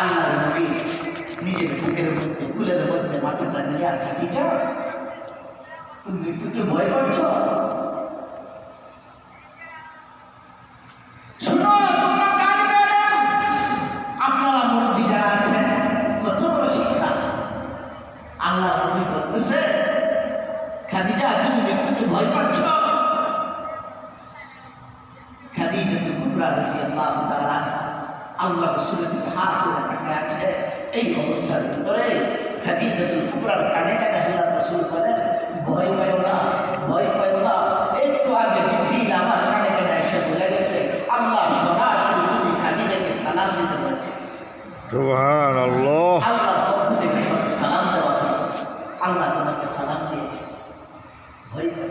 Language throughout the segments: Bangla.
আল্লাহ নবী নিজের বুকের মধ্যে কুলের মধ্যে মাথাটা নিয়ে আর খাদিজা, তুমি মৃত্যুকে ভয় পাচ্ছ? আছেন, কত বড় নবী বলতেছে, খাদিজা, তুমি মৃত্যুকে ভয় পাচ্ছ? খাদিজা তো কুবরা রাজি আল্লাহ আল্লাহ রসুলের করে তাকে আছে। এই অবস্থার ভিতরে খাদিজাতুল ফুকরার কানে কানে আল্লাহ রসুল বলেন ভয় পাইও না ভয় পাইও না। একটু আগে জিবরিল আমার কানে কানে এসে বলে গেছে আল্লাহ সরাসরি তুমি খাদিজাকে সালাম দিতে পারছে সুবহান আল্লাহ আল্লাহ তোমাকে সালাম দেওয়া হয়েছে। আল্লাহ তোমাকে সালাম দিয়েছে। ভয় পাই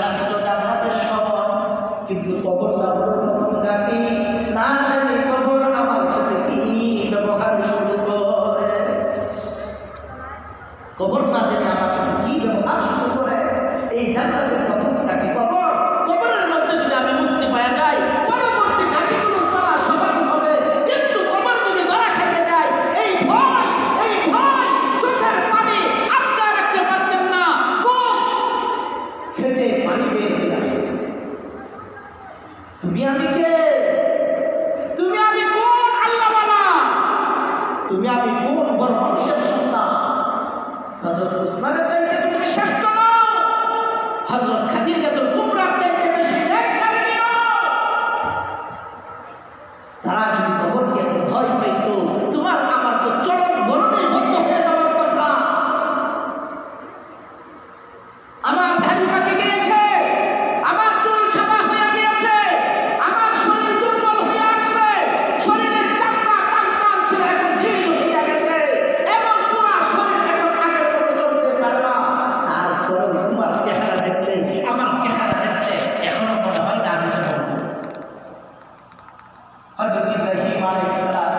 জান্নাতে কিন্তু কবরটা হলো কবর নাকি না জানি কবর আমার সাথে কি ব্যবহার শুরু করে কবর আমার সাথে কি ব্যবহার শুরু এই জান্নাতের প্রথম থাকে কবর কবরের মধ্যে যদি আমি মুক্তি পাওয়া যায় Muhammad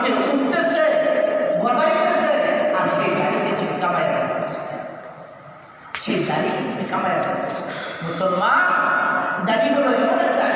মাকে উঠতেছে গজাইতেছে আর সেই দাড়িকে তুমি কামাই ফেলতেছে। সেই দাড়িকে তুমি কামায় ফেলতেছে। মুসলমান, দাড়ি হলো এমন একটা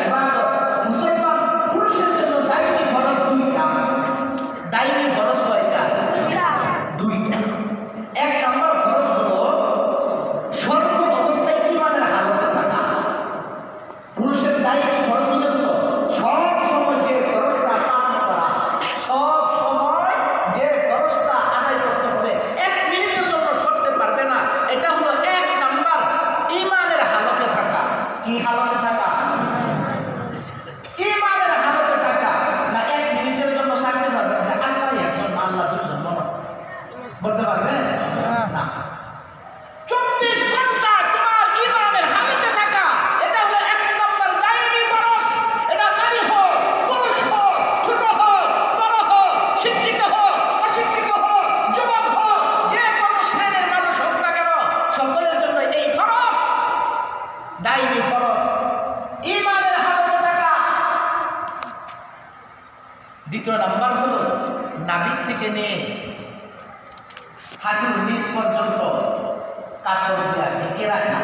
আটকে রাখা,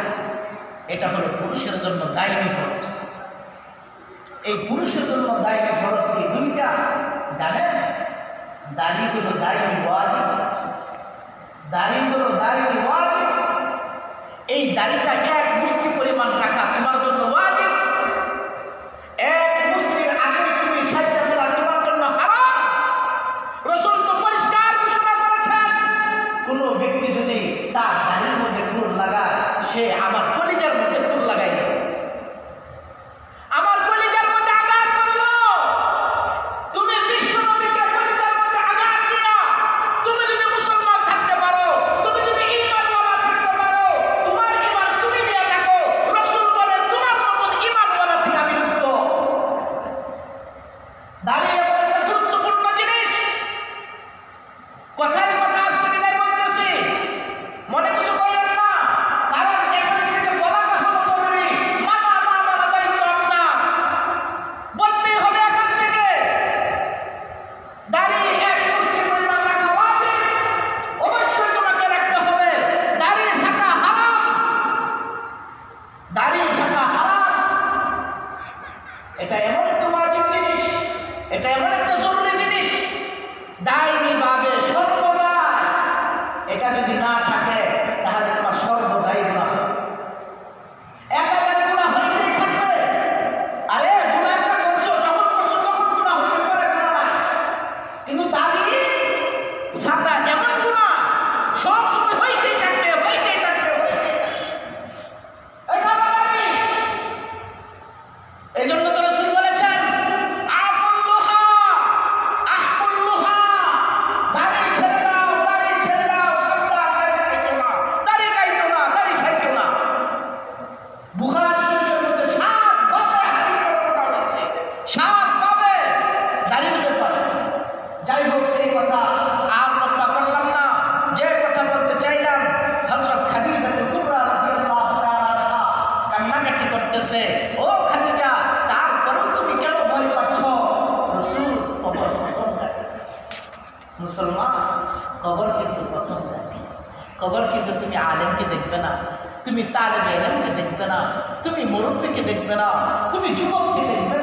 এটা হলো পুরুষের জন্য দায়নি ফরস এই পুরুষের জন্য দায়নি ফরস এই দুইটা, জানেন? দাড়ি হলো দায়নি ওয়াজিব। দাড়ি হলো দায়নি ওয়াজিব। এই দাড়িটা এক মুষ্টি পরিমাণ রাখা তোমার জন্য ওয়াজ এটা এমন একটা ওয়াজিব জিনিস এটা এমন একটা জরুরি জিনিস। দায়নি বাবে कबर क्या तो तुम्हें आलम के देखो ना तुम्हें तारे आलम के देखो ना तुम्हें मुरब्बी के देखे ना तुम्हें जुबक के देखो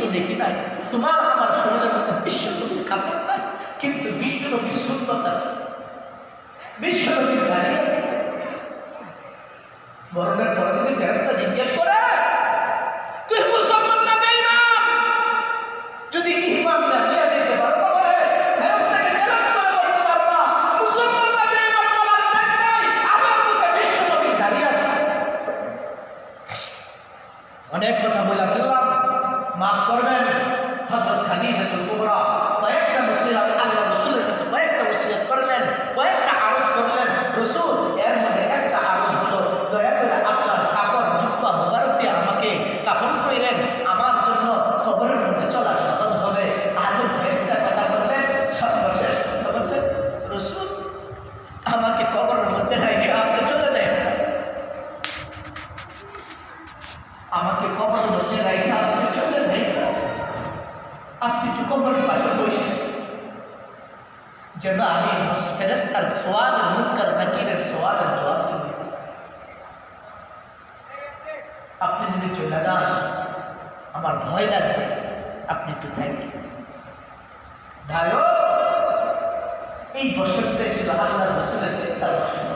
তো দেখি নাই। তোমার আমার শরীরের মধ্যে বিশ্বনবীর খাবার নাই, কিন্তু বিশ্বনবীর সুন্দর আছে। বিশ্বনবীর ভাই আছে। মরণের পরে যদি ফেরস্তা জিজ্ঞেস করে, তুই মুসলমান না বেইমান যদি করবেন হজরত খাদিজাতুল কুবরা। কয়েকটা নসিহত আল্লাহ রসুলের কাছে কয়েকটা নসিহত করলেন, কয়েকটা আরজ করলেন। রসুল, এর মধ্যে একটা আরজ হলো, দয়া করে আপনার কাপড় জুব্বা মুবারক দিয়ে আমাকে কাফন কইলেন আমার জন্য কবরের মধ্যে চলা সহজ হবে। আরও কয়েকটা কথা বললেন, সর্বশেষ কথা বললেন, রসুল, আমাকে কবরের মধ্যে রেখে আপনি চলে দেন আমাকে কবরের মধ্যে রেখে Applicable persecution. Cenab-ı müstesner sual-ı munkar nakir sual-ı cevap আপনি যদি চলে যান আমার ভয় লাগবে আপনি একটু থ্যাংক ইউ ভালো এই বসন্তটা ছিল আল্লাহ রসুলের চিন্তা বসন্ত